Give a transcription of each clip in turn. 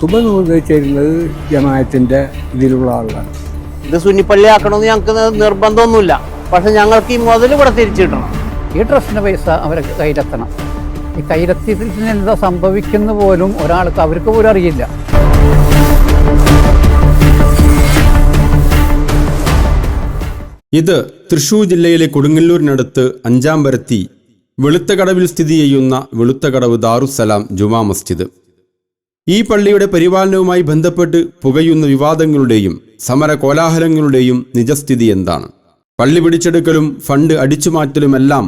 കുത്തുബ ചേരുന്നത് ജമായത്തിന്റെ ഇതിലുള്ള ആളാണ്. ഇത് സുന്നിപ്പള്ളി ആക്കണമെന്ന് ഞങ്ങൾക്ക് നിർബന്ധമൊന്നുമില്ല. പക്ഷെ ഞങ്ങൾക്ക് ഈ മുതൽ ഇവിടെ തിരിച്ചു കിട്ടണം. ഈ ട്രസ്റ്റിന്റെ പൈസ അവരെ കയ്യിലെത്തണം. ഈ കയ്യിലെത്തിയതിന് എന്താ സംഭവിക്കുന്ന പോലും ഒരാൾക്ക് അവർക്ക് പോലും അറിയില്ല. ഇത് തൃശൂർ ജില്ലയിലെ കൊടുങ്ങല്ലൂരിനടുത്ത് അഞ്ചാംപരത്തി വെളുത്തകടവിൽ സ്ഥിതി ചെയ്യുന്ന വെളുത്തകടവ് ദാറുസലാം ജുമാ മസ്ജിദ്. ഈ പള്ളിയുടെ പരിപാലനവുമായി ബന്ധപ്പെട്ട് പുകയുന്ന വിവാദങ്ങളുടെയും സമര കോലാഹലങ്ങളുടെയും നിജസ്ഥിതി എന്താണ്? പള്ളി പിടിച്ചെടുക്കലും ഫണ്ട് അടിച്ചുമാറ്റലുമെല്ലാം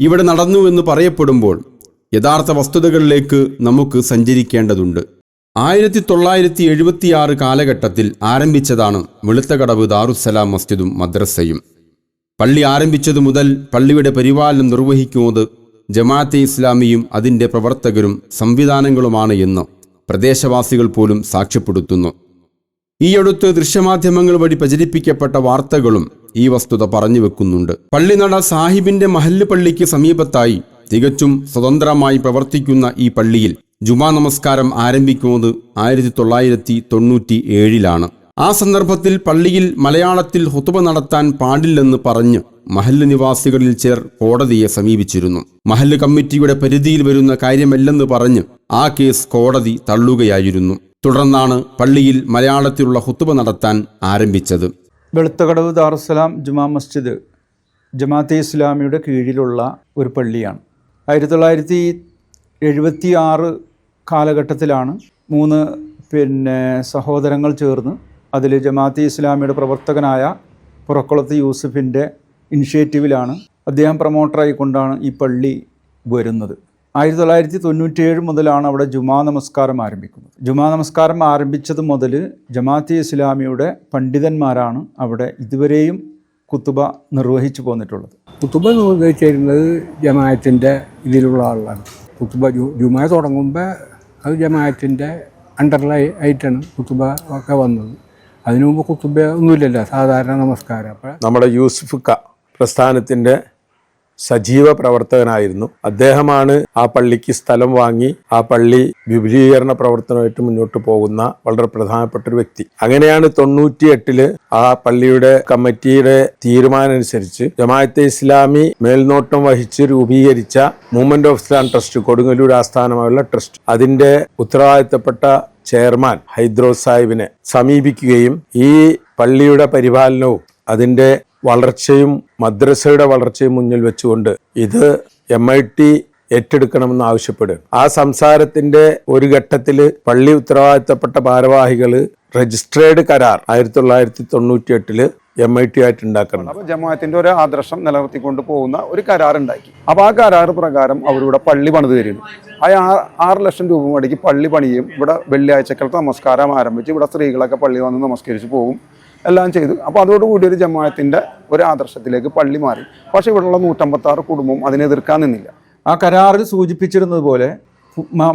ഇവിടെ നടന്നു എന്ന് പറയപ്പെടുമ്പോൾ യഥാർത്ഥ വസ്തുതകളിലേക്ക് നമുക്ക് സഞ്ചരിക്കേണ്ടതുണ്ട്. ആയിരത്തി തൊള്ളായിരത്തി എഴുപത്തിയാറ് കാലഘട്ടത്തിൽ ആരംഭിച്ചതാണ് വെളുത്തകടവ് ദാറുസലാം മസ്ജിദും മദ്രസയും. പള്ളി ആരംഭിച്ചതു മുതൽ പള്ളിയുടെ പരിപാലനം നിർവഹിക്കുന്നത് ജമാഅത്തെ ഇസ്ലാമിയും അതിന്റെ പ്രവർത്തകരും സംവിധാനങ്ങളുമാണ് എന്ന് പ്രദേശവാസികൾ പോലും സാക്ഷ്യപ്പെടുത്തുന്നു. ഈയടുത്ത് ദൃശ്യമാധ്യമങ്ങൾ വഴി പ്രചരിപ്പിക്കപ്പെട്ട വാർത്തകളും ഈ വസ്തുത പറഞ്ഞു വെക്കുന്നുണ്ട്. പള്ളിനട സാഹിബിന്റെ മഹല്ല് പള്ളിക്ക് സമീപത്തായി തികച്ചും സ്വതന്ത്രമായി പ്രവർത്തിക്കുന്ന ഈ പള്ളിയിൽ ജുമാ നമസ്കാരം ആരംഭിക്കുന്നത് ആയിരത്തി തൊള്ളായിരത്തി തൊണ്ണൂറ്റി ഏഴിലാണ് ആ സന്ദർഭത്തിൽ പള്ളിയിൽ മലയാളത്തിൽ ഹുതുബ നടത്താൻ പാടില്ലെന്ന് പറഞ്ഞ് മഹല്ല് നിവാസികളിൽ ചിലർ കോടതിയെ സമീപിച്ചിരുന്നു. മഹല്ല് കമ്മിറ്റിയുടെ പരിധിയിൽ വരുന്ന കാര്യമല്ലെന്ന് പറഞ്ഞ് ആ കേസ് കോടതി തള്ളുകയായിരുന്നു. തുടർന്നാണ് പള്ളിയിൽ മലയാളത്തിലുള്ള ഹുത്തുബ നടത്താൻ ആരംഭിച്ചത്. വെളുത്തകടവ് ദാറുസലാം ജുമാ മസ്ജിദ് ജമാഅത്തെ ഇസ്ലാമിയുടെ കീഴിലുള്ള ഒരു പള്ളിയാണ്. ആയിരത്തി തൊള്ളായിരത്തി എഴുപത്തി ആറ് കാലഘട്ടത്തിലാണ് മൂന്ന് പിന്നെ സഹോദരങ്ങൾ ചേർന്ന് അതിൽ ജമാഅത്തി ഇസ്ലാമിയുടെ പ്രവർത്തകനായ പുറക്കുളത്ത് യൂസഫിന്റെ ഇനിഷ്യേറ്റീവിലാണ് അദ്ദേഹം പ്രൊമോട്ടറായിക്കൊണ്ടാണ് ഈ പള്ളി വരുന്നത്. ആയിരത്തി തൊള്ളായിരത്തി തൊണ്ണൂറ്റിയേഴ് മുതലാണ് അവിടെ ജുമാ നമസ്കാരം ആരംഭിക്കുന്നത്. ജുമാ നമസ്കാരം ആരംഭിച്ചത് മുതൽ ജമാഅത്തി ഇസ്ലാമിയുടെ പണ്ഡിതന്മാരാണ് അവിടെ ഇതുവരെയും കുത്തുബ നിർവഹിച്ചു പോന്നിട്ടുള്ളത്. കുത്തുബ നിർവഹിച്ചിരുന്നത് ജമാഅത്തിന്റെ ഇതിലുള്ള ആളാണ്. കുത്തുബ ജുമാ തുടങ്ങുമ്പോൾ അത് ജമായത്തിന്റെ അണ്ടറിലായിട്ടാണ് കുത്തുബ ഒക്കെ വന്നത്. അതിനു മുമ്പ് കുത്തുബ ഒന്നുമില്ലല്ലോ. സാധാരണ നമസ്കാരം. അപ്പോൾ നമ്മുടെ യൂസുഫ് ക പ്രസ്ഥാനത്തിന്റെ സജീവ പ്രവർത്തകനായിരുന്നു. അദ്ദേഹമാണ് ആ പള്ളിക്ക് സ്ഥലം വാങ്ങി ആ പള്ളി വിപുലീകരണ പ്രവർത്തനമായിട്ട് മുന്നോട്ട് പോകുന്ന വളരെ പ്രധാനപ്പെട്ട ഒരു വ്യക്തി. അങ്ങനെയാണ് തൊണ്ണൂറ്റി എട്ടിൽ ആ പള്ളിയുടെ കമ്മിറ്റിയുടെ തീരുമാനം അനുസരിച്ച് ജമാഅത്തെ ഇസ്ലാമി മേൽനോട്ടം വഹിച്ച് രൂപീകരിച്ച movement of Islam trust Kodungallur ആസ്ഥാനമായുള്ള ട്രസ്റ്റ്. അതിന്റെ ഉത്തരവാദിത്തപ്പെട്ട ചെയർമാൻ ഹൈദ്രോസ് സാഹിബിനെ സമീപിക്കുകയും ഈ പള്ളിയുടെ പരിപാലനവും അതിന്റെ വളർച്ചയും മദ്രസയുടെ വളർച്ചയും മുന്നിൽ വെച്ചുകൊണ്ട് ഇത് എം ഐ ടി ഏറ്റെടുക്കണമെന്ന് ആവശ്യപ്പെടും ആ സംസാരത്തിന്റെ ഒരു ഘട്ടത്തിൽ പള്ളി ഉത്തരവാദിത്തപ്പെട്ട ഭാരവാഹികൾ രജിസ്ട്രേഡ് കരാർ ആയിരത്തി തൊള്ളായിരത്തി തൊണ്ണൂറ്റി എട്ടിൽ എം ഐ ടി ആയിട്ട് ഉണ്ടാക്കണം. അപ്പോൾ ജമാഅത്തിന്റെ ഒരു ആദർശം നിലനിർത്തിക്കൊണ്ട് പോകുന്ന ഒരു കരാർ ഉണ്ടാക്കി അപ്പോൾ ആ കരാർ പ്രകാരം അവരിവിടെ പള്ളി പണിത് തരുന്നു. ആ ആറ് ലക്ഷം രൂപ മുടക്കി പള്ളി പണിയും ഇവിടെ വെള്ളിയാഴ്ചക്കാലത്ത് നമസ്കാരം ആരംഭിച്ച് ഇവിടെ സ്ത്രീകളൊക്കെ പള്ളി വന്ന് നമസ്കരിച്ച് പോകും എല്ലാം ചെയ്തു. അപ്പോൾ അതോടുകൂടി ഒരു ജമാഅത്തിന്റെ ഒരു ആദർശത്തിലേക്ക് പള്ളി മാറി. പക്ഷേ ഇവിടെയുള്ള നൂറ്റമ്പത്താറ് കുടുംബം അതിനെ എതിർക്കാൻ നിന്നില്ല. ആ കരാറിൽ സൂചിപ്പിച്ചിരുന്നത് പോലെ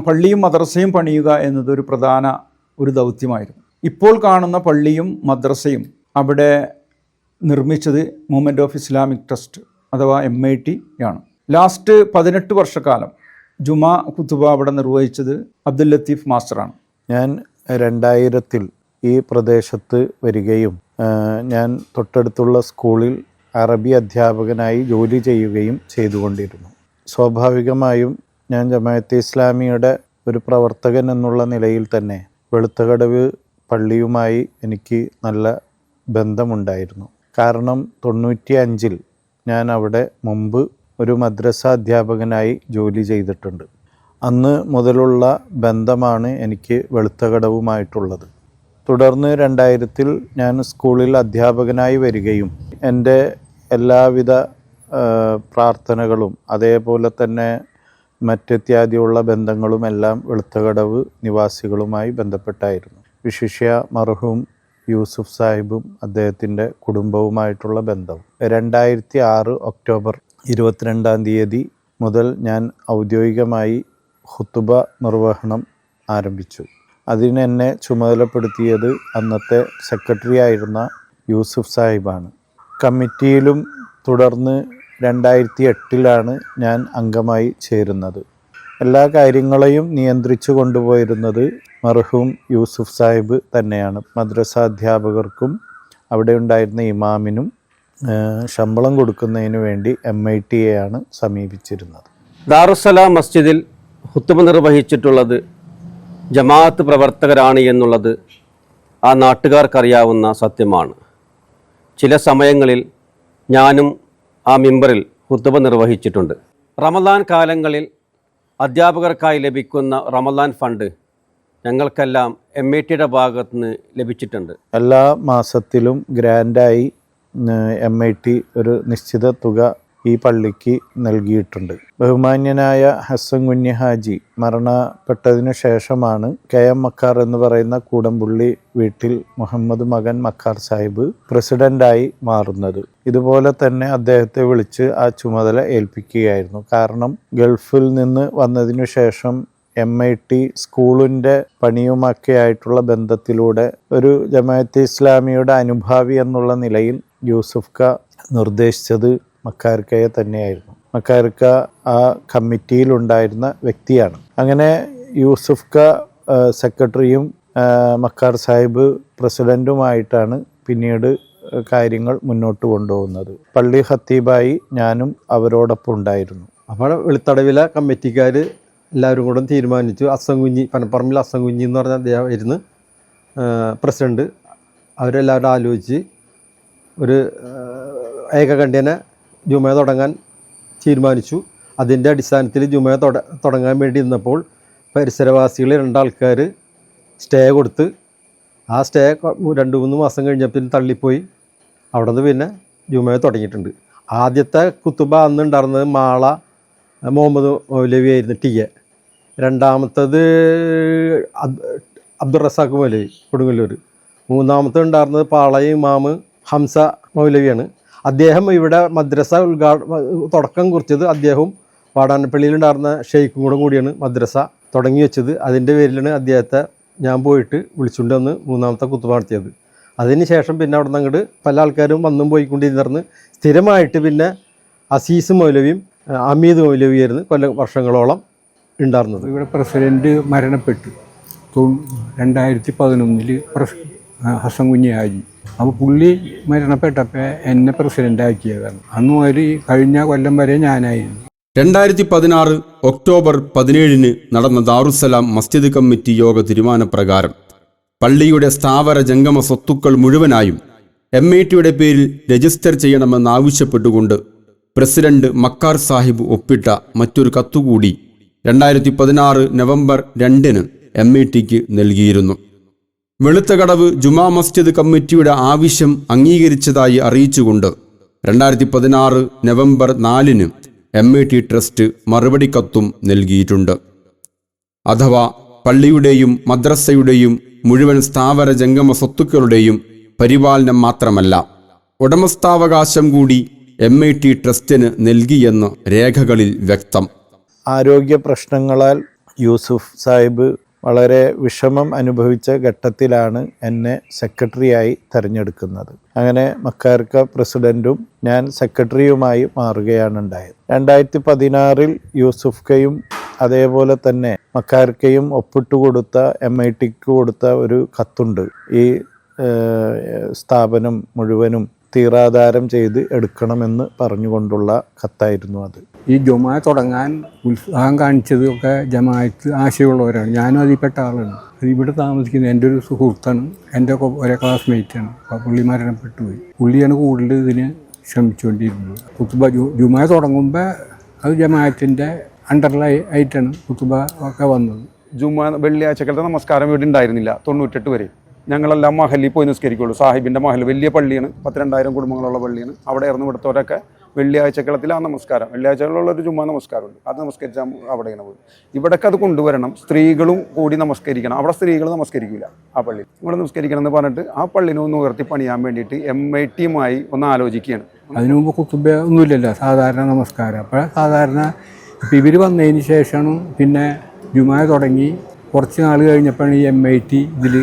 പള്ളിയും മദ്രസയും പണിയുക എന്നത് ഒരു പ്രധാന ഒരു ദൗത്യമായിരുന്നു. ഇപ്പോൾ കാണുന്ന പള്ളിയും മദ്രസയും അവിടെ നിർമ്മിച്ചത് മൂവ്മെന്റ് ഓഫ് ഇസ്ലാമിക് ട്രസ്റ്റ് അഥവാ എം ഐ ടി ആണ്. ലാസ്റ്റ് പതിനെട്ട് വർഷക്കാലം ജുമാ കുത്തുബ അവിടെ നിർവഹിച്ചത് അബ്ദുൽ ലത്തീഫ് മാസ്റ്ററാണ് ഞാൻ രണ്ടായിരത്തിൽ ഈ പ്രദേശത്ത് വരികയും ഞാൻ തൊട്ടടുത്തുള്ള സ്കൂളിൽ അറബി അധ്യാപകനായി ജോലി ചെയ്യുകയും ചെയ്തുകൊണ്ടിരുന്നു. സ്വാഭാവികമായും ഞാൻ ജമാഅത്തെ ഇസ്ലാമിയുടെ ഒരു പ്രവർത്തകൻ എന്നുള്ള നിലയിൽ തന്നെ വെളുത്തകടവ് പള്ളിയുമായി എനിക്ക് നല്ല ബന്ധമുണ്ടായിരുന്നു. കാരണം തൊണ്ണൂറ്റി അഞ്ചിൽ ഞാൻ അവിടെ മുമ്പ് ഒരു മദ്രസ അധ്യാപകനായി ജോലി ചെയ്തിട്ടുണ്ട്. അന്ന് മുതലുള്ള ബന്ധമാണ് എനിക്ക് വെളുത്തകടവുമായിട്ടുള്ളത്. തുടർന്ന് രണ്ടായിരത്തിൽ ഞാൻ സ്കൂളിൽ അധ്യാപകനായി വരികയും എന്റെ എല്ലാവിധ പ്രാർത്ഥനകളും അതേപോലെ തന്നെ മറ്റിത്യാദിയുള്ള ബന്ധങ്ങളുമെല്ലാം വെളുത്തകടവ് നിവാസികളുമായി ബന്ധപ്പെട്ടായിരുന്നു. വിശിഷ്യ മർഹൂം യൂസുഫ് സാഹിബും അദ്ദേഹത്തിന്റെ കുടുംബവുമായിട്ടുള്ള ബന്ധം. രണ്ടായിരത്തി ആറ് ഒക്ടോബർ ഇരുപത്തിരണ്ടാം തീയതി മുതൽ ഞാൻ ഔദ്യോഗികമായി ഹുത്തുബ നിർവഹണം ആരംഭിച്ചു. അതിന് എന്നെ ചുമതലപ്പെടുത്തിയത് അന്നത്തെ സെക്രട്ടറി ആയിരുന്ന യൂസുഫ് സാഹിബാണ്. കമ്മിറ്റിയിലും തുടർന്ന് രണ്ടായിരത്തി എട്ടിലാണ് ഞാൻ അംഗമായി ചേരുന്നത്. എല്ലാ കാര്യങ്ങളെയും നിയന്ത്രിച്ചു കൊണ്ടുപോയിരുന്നത് മർഹൂം യൂസുഫ് സാഹിബ് തന്നെയാണ്. മദ്രസ അധ്യാപകർക്കും അവിടെ ഉണ്ടായിരുന്ന ഇമാമിനും ശമ്പളം കൊടുക്കുന്നതിന് വേണ്ടി എം ഐ ടിയെയാണ് സമീപിച്ചിരുന്നത്. ദാറുസലാം മസ്ജിദിൽ ഹുത്തുമ നിർവഹിച്ചിട്ടുള്ളത് ജമാഅത്ത് പ്രവർത്തകരാണ് എന്നുള്ളത് ആ നാട്ടുകാർക്കറിയാവുന്ന സത്യമാണ്. ചില സമയങ്ങളിൽ ഞാനും ആ മിമ്പറിൽ ഹുത്തുബ നിർവഹിച്ചിട്ടുണ്ട്. റമദാൻ കാലങ്ങളിൽ അധ്യാപകർക്കായി ലഭിക്കുന്ന റമദാൻ ഫണ്ട് ഞങ്ങൾക്കെല്ലാം എം എ ടിയുടെ ഭാഗത്തുനിന്ന് ലഭിച്ചിട്ടുണ്ട്. എല്ലാ മാസത്തിലും ഗ്രാൻഡായി എം ഐ ടി ഒരു നിശ്ചിത തുക ഈ പള്ളിക്ക് നൽകിയിട്ടുണ്ട്. ബഹുമാന്യനായ ഹസൻ കുഞ്ഞി ഹാജി മരണപ്പെട്ടതിനു ശേഷമാണ് കെ എം മക്കാർ എന്ന് പറയുന്ന കൂടംപുള്ളി വീട്ടിൽ മുഹമ്മദ് മകൻ മക്കാർ സാഹിബ് പ്രസിഡന്റായി മാറുന്നത്. ഇതുപോലെ തന്നെ അദ്ദേഹത്തെ വിളിച്ച് ആ ചുമതല ഏൽപ്പിക്കുകയായിരുന്നു. കാരണം ഗൾഫിൽ നിന്ന് വന്നതിനു ശേഷം എം ഐ ടി സ്കൂളിന്റെ പണിയുമൊക്കെ ആയിട്ടുള്ള ബന്ധത്തിലൂടെ ഒരു ജമാഅത്ത് ഇസ്ലാമിയുടെ അനുഭാവി എന്നുള്ള നിലയിൽ യൂസുഫ് ക നിർദ്ദേശിച്ചത് മക്കാർക്കയെ തന്നെയായിരുന്നു. മക്കാർക്ക ആ കമ്മിറ്റിയിലുണ്ടായിരുന്ന വ്യക്തിയാണ്. അങ്ങനെ യൂസുഫ് ക സെക്രട്ടറിയും മക്കാർ സാഹിബ് പ്രസിഡന്റുമായിട്ടാണ് പിന്നീട് കാര്യങ്ങൾ മുന്നോട്ട് കൊണ്ടുപോകുന്നത്. പള്ളി ഹത്തീബായി ഞാനും അവരോടൊപ്പം ഉണ്ടായിരുന്നു. അപ്പോൾ വെളുത്തടവിലെ കമ്മിറ്റിക്കാർ എല്ലാവരും കൂടെ തീരുമാനിച്ചു. അസംകുഞ്ഞി പനപ്പറമ്പിൽ അസംകുഞ്ഞി എന്ന് പറഞ്ഞ അദ്ദേഹം ഇരുന്ന് പ്രസിഡന്റ്. അവരെല്ലാവരും ആലോചിച്ച് ഒരു ഏകകണ്ഠ്യന ജുമ തുടങ്ങാൻ തീരുമാനിച്ചു. അതിന്റെ അടിസ്ഥാനത്തിൽ ജുമ തുട തുടങ്ങാൻ വേണ്ടി ഇരുന്നപ്പോൾ പരിസരവാസികൾ രണ്ടാൾക്കാർ സ്റ്റേ കൊടുത്ത് ആ സ്റ്റേ രണ്ട് മൂന്ന് മാസം കഴിഞ്ഞപ്പോൾ തള്ളിപ്പോയി. അവിടെ നിന്ന് പിന്നെ ജുമ തുടങ്ങിയിട്ടുണ്ട്. ആദ്യത്തെ കുത്തുബ അന്ന് ഉണ്ടായിരുന്നത് മാള മുഹമ്മദ് മൗലവി ആയിരുന്നു ടി എ. രണ്ടാമത്തത് അബ്ദുൾ റസാഖ് മൗലവി കൊടുങ്ങല്ലൂർ മൂന്നാമത്തെ ഉണ്ടായിരുന്നത് പാളയ ഇമാമ് ഹംസ മൗലവിയാണ്. അദ്ദേഹം ഇവിടെ മദ്രസ ഉദ്ഘാട തുടക്കം കുറിച്ചത് അദ്ദേഹവും വാടാനപ്പള്ളിയിലുണ്ടായിരുന്ന ഷെയ്ഖും കൂടെ കൂടിയാണ് മദ്രസ തുടങ്ങി വെച്ചത്. അതിന്റെ പേരിലാണ് അദ്ദേഹത്തെ ഞാൻ പോയിട്ട് വിളിച്ചുകൊണ്ട് വന്ന് മൂന്നാമത്തെ കുത്തുപ നടത്തിയത്. അതിന് ശേഷം പിന്നെ അവിടെ നിന്ന് അങ്ങോട്ട് പല ആൾക്കാരും വന്നും പോയിക്കൊണ്ടിരുന്നിരുന്ന് സ്ഥിരമായിട്ട് പിന്നെ അസീസ് മൗലവിയും അമീദ് മൗലവിയായിരുന്നു കൊല്ല വർഷങ്ങളോളം ഉണ്ടായിരുന്നത്. ഇവിടെ പ്രസിഡന്റ് മരണപ്പെട്ടു. രണ്ടായിരത്തി പതിനൊന്നിൽ പ്രസ് ഹസൻ കുഞ്ഞി ഹാജി അപ്പോൾ പുള്ളി മരണപ്പെട്ടപ്പോൾ എന്നെ പ്രസിഡന്റ് ആക്കിയതാണ്. അന്ന് ഒരു കഴിഞ്ഞ കൊല്ലം വരെ ഞാനായിരുന്നു. രണ്ടായിരത്തി പതിനാറ് ഒക്ടോബർ പതിനേഴിന് നടന്ന ദാറുസലാം മസ്ജിദ് കമ്മിറ്റി യോഗ തീരുമാനപ്രകാരം പള്ളിയുടെ സ്ഥാവര ജംഗമ സ്വത്തുക്കൾ മുഴുവനായും എം ഐ ടിയുടെ പേരിൽ രജിസ്റ്റർ ചെയ്യണമെന്നാവശ്യപ്പെട്ടുകൊണ്ട് പ്രസിഡന്റ് മക്കാർ സാഹിബ് ഒപ്പിട്ട മറ്റൊരു കത്തുകൂടി രണ്ടായിരത്തി പതിനാറ് നവംബർ രണ്ടിന് എം ഐ ടിക്ക് നൽകിയിരുന്നു. വെളുത്തകടവ് ജുമാ മസ്ജിദ് കമ്മിറ്റിയുടെ ആവശ്യം അംഗീകരിച്ചതായി അറിയിച്ചുകൊണ്ട് രണ്ടായിരത്തി പതിനാറ് നവംബർ നാലിന് എം എ ടി ട്രസ്റ്റ് മറുപടി കത്തും നൽകിയിട്ടുണ്ട്. അഥവാ പള്ളിയുടെയും മദ്രസയുടെയും മുഴുവൻ സ്ഥാവര ജംഗമ സ്വത്തുക്കളുടെയും പരിപാലനം മാത്രമല്ല ഉടമസ്ഥാവകാശം കൂടി എം ഐ ടി ട്രസ്റ്റിന് നൽകിയെന്ന് രേഖകളിൽ വ്യക്തം. ആരോഗ്യ പ്രശ്നങ്ങളാൽ യൂസുഫ് സാഹിബ് വളരെ വിഷമം അനുഭവിച്ച ഘട്ടത്തിലാണ് എന്നെ സെക്രട്ടറിയായി തിരഞ്ഞെടുക്കുന്നത്. അങ്ങനെ മക്കാർക്ക പ്രസിഡന്റും ഞാൻ സെക്രട്ടറിയുമായി മാറുകയാണ് ഉണ്ടായത്. രണ്ടായിരത്തി പതിനാറിൽ യൂസുഫ്കയും അതേപോലെ തന്നെ മക്കാർക്കയും ഒപ്പിട്ട് കൊടുത്ത എം ഐ ടിക്ക് കൊടുത്ത ഒരു കത്തുണ്ട്. ഈ സ്ഥാപനം മുഴുവനും തീറാധാരം ചെയ്ത് എടുക്കണമെന്ന് പറഞ്ഞുകൊണ്ടുള്ള കത്തായിരുന്നു അത്. ഈ ജുമാ തുടങ്ങാൻ ഉത്സാഹം കാണിച്ചതൊക്കെ ജമാഅത്ത് ആശയമുള്ളവരാണ്. ഞാനും അതിൽപ്പെട്ട ആളാണ്. അത് ഇവിടെ താമസിക്കുന്നത് എന്റെ ഒരു സുഹൃത്താണ്. എന്റെ ഒരേ ക്ലാസ്മേറ്റാണ് അപ്പോൾ പുള്ളി മരണപ്പെട്ടു പോയി. പുള്ളിയാണ് കൂടുതൽ ഇതിന് ശ്രമിച്ചുകൊണ്ടിരുന്നത്. കുത്തുബ ജുമാ തുടങ്ങുമ്പോൾ അത് ജമാഅത്തിന്റെ അണ്ടറിലായിട്ടാണ് കുത്തുബ ഒക്കെ വന്നത്. ജുമാ വെള്ളിയാഴ്ചക്കലത്തെ നമസ്കാരം ഇവിടെ ഉണ്ടായിരുന്നില്ല. തൊണ്ണൂറ്റെട്ട് വരെ. ഞങ്ങളെല്ലാം മഹലിൽ പോയി നിസ്കരിക്കുള്ളൂ. സാഹിബിന്റെ മഹൽ വലിയ പള്ളിയാണ്. പത്തിരണ്ടായിരം കുടുംബങ്ങളുള്ള പള്ളിയാണ്. അവിടെ ആയിരുന്നു ഇവിടുത്തവരൊക്കെ വെള്ളിയാഴ്ചക്കളത്തിൽ ആ നമസ്കാരം. വെള്ളിയാഴ്ചകളിലുള്ള ഒരു ചുമ്മാ നമസ്കാരമുണ്ട്. അത് നമസ്കരിച്ചാൽ അവിടെ ഇങ്ങനെ പോകും. ഇവിടൊക്കെ അത് കൊണ്ടുവരണം. സ്ത്രീകളും കൂടി നമസ്കരിക്കണം. അവിടെ സ്ത്രീകൾ നമസ്കരിക്കില്ല ആ പള്ളി ഇവിടെ നമസ്കരിക്കണം എന്ന് പറഞ്ഞിട്ട് ആ പള്ളിനെ ഒന്ന് ഉയർത്തി പണിയാൻ വേണ്ടിയിട്ട് എം ഐ ടിയുമായി ഒന്ന് ആലോചിക്കുകയാണ്. അതിനു മുമ്പ് ഒന്നുമില്ലല്ലോ. സാധാരണ നമസ്കാരം. അപ്പോൾ സാധാരണ ഇപ്പം ഇവർ വന്നതിന് ശേഷമാണ് പിന്നെ ജുമാ തുടങ്ങി കുറച്ച് നാൾ കഴിഞ്ഞപ്പോഴാണ് ഈ എം ഐ ടി ഇതിൽ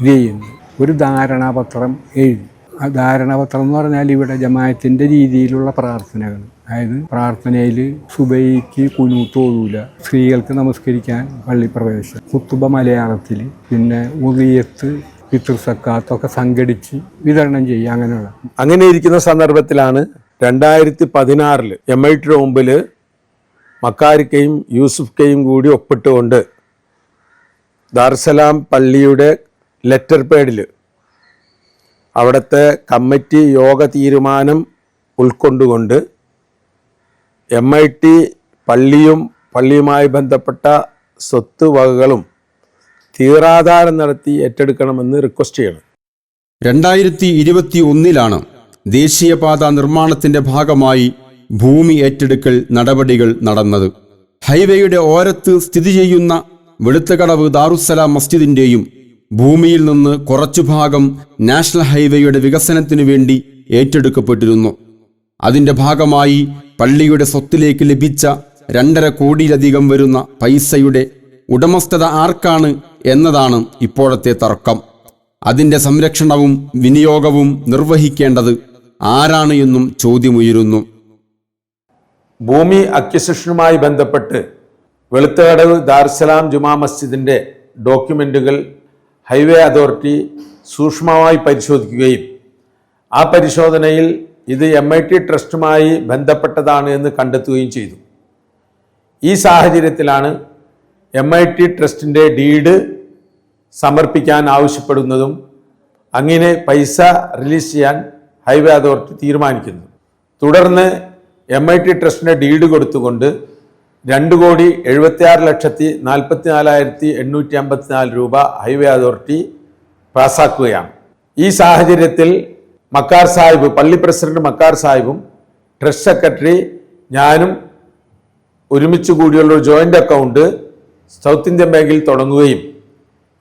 ഇത് ചെയ്യുന്നത്. ഒരു ധാരണാപത്രം എഴുതി. ധാരണപത്രം എന്ന് പറഞ്ഞാൽ ഇവിടെ ജമായത്തിന്റെ രീതിയിലുള്ള പ്രാർത്ഥനകൾ. അതായത് പ്രാർത്ഥനയിൽ സുബൈക്ക് കുനു ഓതൂല സ്ത്രീകൾക്ക് നമസ്കരിക്കാൻ പള്ളിപ്രവേശം. കുത്തുബ മലയാളത്തിൽ പിന്നെ ഉറിയത്ത് പിതൃസക്കാത്തൊക്കെ സംഘടിച്ച് വിതരണം ചെയ്യുക അങ്ങനെയുള്ള. അങ്ങനെ ഇരിക്കുന്ന സന്ദർഭത്തിലാണ് രണ്ടായിരത്തി പതിനാറിൽ എം ഐ ടി മുമ്പിൽ മക്കാരിക്കയും യൂസുഫ് കയും കൂടി ഒപ്പിട്ടുകൊണ്ട് ദാർസലാം പള്ളിയുടെ ലെറ്റർ പേഡിൽ അവിടുത്തെ കമ്മിറ്റി യോഗ തീരുമാനം ഉൾക്കൊണ്ടുകൊണ്ട് എം ഐ ടി പള്ളിയും പള്ളിയുമായി ബന്ധപ്പെട്ട സ്വത്ത് വകകളും തീറാധാരം നടത്തി ഏറ്റെടുക്കണമെന്ന് റിക്വസ്റ്റ് ചെയ്യണം. രണ്ടായിരത്തി ഇരുപത്തി ഒന്നിലാണ് ദേശീയപാത നിർമ്മാണത്തിന്റെ ഭാഗമായി ഭൂമി ഏറ്റെടുക്കൽ നടപടികൾ നടന്നത്. ഹൈവേയുടെ ഓരത്ത് സ്ഥിതി ചെയ്യുന്ന വെളുത്തകടവ് ദാറുസലാം മസ്ജിദിന്റെയും ഭൂമിയിൽ നിന്ന് കുറച്ചു ഭാഗം നാഷണൽ ഹൈവേയുടെ വികസനത്തിനു വേണ്ടി ഏറ്റെടുക്കപ്പെട്ടിരുന്നു. അതിന്റെ ഭാഗമായി പള്ളിയുടെ സ്വത്തിലേക്ക് ലഭിച്ച രണ്ടര കോടിയിലധികം വരുന്ന പൈസയുടെ ഉടമസ്ഥത ആർക്കാണ് എന്നതാണ് ഇപ്പോഴത്തെ തർക്കം. അതിന്റെ സംരക്ഷണവും വിനിയോഗവും നിർവഹിക്കേണ്ടത് ആരാണ് എന്നും ചോദ്യമുയരുന്നു. ഭൂമി അക്വിസിഷനുമായി ബന്ധപ്പെട്ട് വെളുത്തകടവ് ദാർസലാം ജുമാ മസ്ജിദിന്റെ ഡോക്യുമെന്റുകൾ ഹൈവേ അതോറിറ്റി സൂക്ഷ്മമായി പരിശോധിക്കുകയും ആ പരിശോധനയിൽ ഇത് എം ഐ ടി ട്രസ്റ്റുമായി ബന്ധപ്പെട്ടതാണ് എന്ന് കണ്ടെത്തുകയും ചെയ്തു. ഈ സാഹചര്യത്തിലാണ് എം ഐ ടി ട്രസ്റ്റിന്റെ ഡീഡ് സമർപ്പിക്കാൻ ആവശ്യപ്പെടുന്നതും അങ്ങനെ പൈസ റിലീസ് ചെയ്യാൻ ഹൈവേ അതോറിറ്റി തീരുമാനിക്കുന്നു. തുടർന്ന് എം ഐ ടി ട്രസ്റ്റിന്റെ ഡീഡ് കൊടുത്തുകൊണ്ട് രണ്ട് കോടി എഴുപത്തിയാറ് ലക്ഷത്തി നാൽപ്പത്തി നാലായിരത്തി എണ്ണൂറ്റി അമ്പത്തിനാല് രൂപ ഹൈവേ അതോറിറ്റി പാസാക്കുകയാണ്. ഈ സാഹചര്യത്തിൽ മക്കാർ സാഹിബ് പള്ളി പ്രസിഡന്റ് മക്കാർ സാഹിബും ട്രസ്റ്റ് സെക്രട്ടറി ഞാനും ഒരുമിച്ച് കൂടിയുള്ള ഒരു ജോയിന്റ് അക്കൗണ്ട് സൗത്ത് ഇന്ത്യൻ ബാങ്കിൽ തുടങ്ങുകയും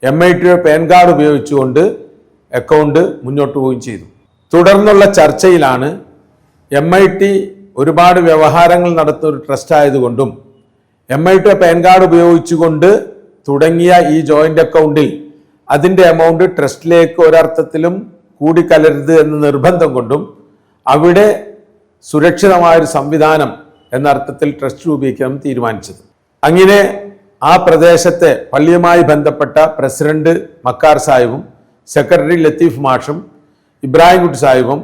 എം ഐ ടിയുടെ പാൻ കാർഡ് ഉപയോഗിച്ചുകൊണ്ട് അക്കൗണ്ട് മുന്നോട്ട് പോവുകയും ചെയ്തു. തുടർന്നുള്ള ചർച്ചയിലാണ് എം ഐ ടി ഒരുപാട് വ്യവഹാരങ്ങൾ നടത്തുന്ന ഒരു ട്രസ്റ്റ് ആയതുകൊണ്ടും M I T PAN card ഉപയോഗിച്ചുകൊണ്ട് തുടങ്ങിയ ഈ ജോയിന്റ് അക്കൗണ്ടിൽ അതിന്റെ എമൗണ്ട് ട്രസ്റ്റിലേക്ക് ഒരർത്ഥത്തിലും കൂടിക്കലരുത് എന്ന നിർബന്ധം കൊണ്ടും അവിടെ സുരക്ഷിതമായൊരു സംവിധാനം എന്ന അർത്ഥത്തിൽ ട്രസ്റ്റ് രൂപീകരിക്കാൻ തീരുമാനിച്ചത്. അങ്ങനെ ആ പ്രദേശത്തെ പള്ളിയുമായി ബന്ധപ്പെട്ട പ്രസിഡന്റ് മക്കാർ സാഹിബും സെക്രട്ടറി ലത്തീഫ് മാഷും ഇബ്രാഹിം കുട്ടി സാഹിബും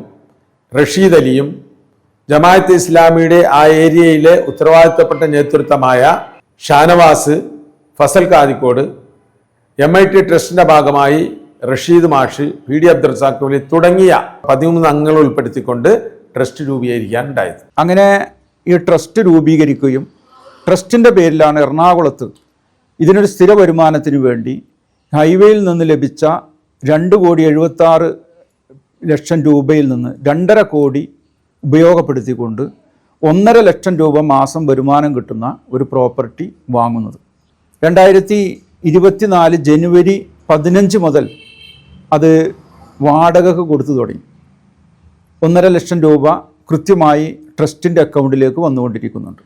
റഷീദ് അലിയും ജമാഅത്ത് ഇസ്ലാമിയുടെ ആ ഏരിയയിലെ ഉത്തരവാദിത്തപ്പെട്ട നേതൃത്വമായ Shanavas Fazal Karikode M I T ട്രസ്റ്റിന്റെ ഭാഗമായി റഷീദ് മാഷ് പി ഡി അബ്ദുൾ സാക്കോലി തുടങ്ങിയ പതിമൂന്ന് അംഗങ്ങൾ ഉൾപ്പെടുത്തിക്കൊണ്ട് ട്രസ്റ്റ് രൂപീകരിക്കാൻ ഉണ്ടായത് അങ്ങനെ ഈ ട്രസ്റ്റ് രൂപീകരിക്കുകയും ട്രസ്റ്റിന്റെ പേരിലാണ് എറണാകുളത്ത് ഇതിനൊരു സ്ഥിര വരുമാനത്തിന് വേണ്ടി ഹൈവേയിൽ നിന്ന് ലഭിച്ച രണ്ട് കോടി എഴുപത്താറ് ലക്ഷം രൂപയിൽ നിന്ന് രണ്ടര കോടി ഉപയോഗപ്പെടുത്തിക്കൊണ്ട് ഒന്നര ലക്ഷം രൂപ മാസം വരുമാനം കിട്ടുന്ന ഒരു പ്രോപ്പർട്ടി വാങ്ങുന്നത്. രണ്ടായിരത്തി ഇരുപത്തിനാല് ജനുവരി പതിനഞ്ച് മുതൽ അത് വാടകക്ക് കൊടുത്തു തുടങ്ങി. ഒന്നര ലക്ഷം രൂപ കൃത്യമായി ട്രസ്റ്റിന്റെ അക്കൗണ്ടിലേക്ക് വന്നുകൊണ്ടിരിക്കുന്നുണ്ട്.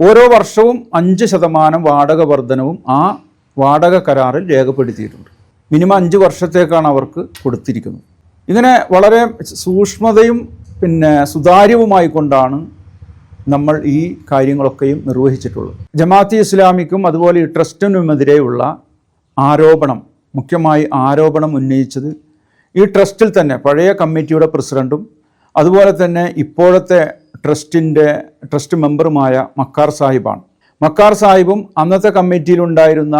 ഓരോ വർഷവും അഞ്ച് ശതമാനം വാടക വർധനവും ആ വാടക കരാറിൽ രേഖപ്പെടുത്തിയിട്ടുണ്ട്. മിനിമം അഞ്ച് വർഷത്തേക്കാണ് അവർക്ക് കൊടുത്തിരിക്കുന്നത്. ഇങ്ങനെ വളരെ സൂക്ഷ്മതയും പിന്നെ സുതാര്യവുമായി കൊണ്ടാണ് നമ്മൾ ഈ കാര്യങ്ങളൊക്കെയും നിർവഹിച്ചിട്ടുള്ളത്. ജമാഅത്തി ഇസ്ലാമിക്കും അതുപോലെ ഈ ട്രസ്റ്റിനുമെതിരെയുള്ള ആരോപണം മുഖ്യമായി ആരോപണം ഉന്നയിച്ചത് ഈ ട്രസ്റ്റിൽ തന്നെ പഴയ കമ്മിറ്റിയുടെ പ്രസിഡന്റും അതുപോലെ തന്നെ ഇപ്പോഴത്തെ ട്രസ്റ്റിന്റെ ട്രസ്റ്റ് മെമ്പറുമായ മക്കാർ സാഹിബാണ്. മക്കാർ സാഹിബും അന്നത്തെ കമ്മിറ്റിയിലുണ്ടായിരുന്ന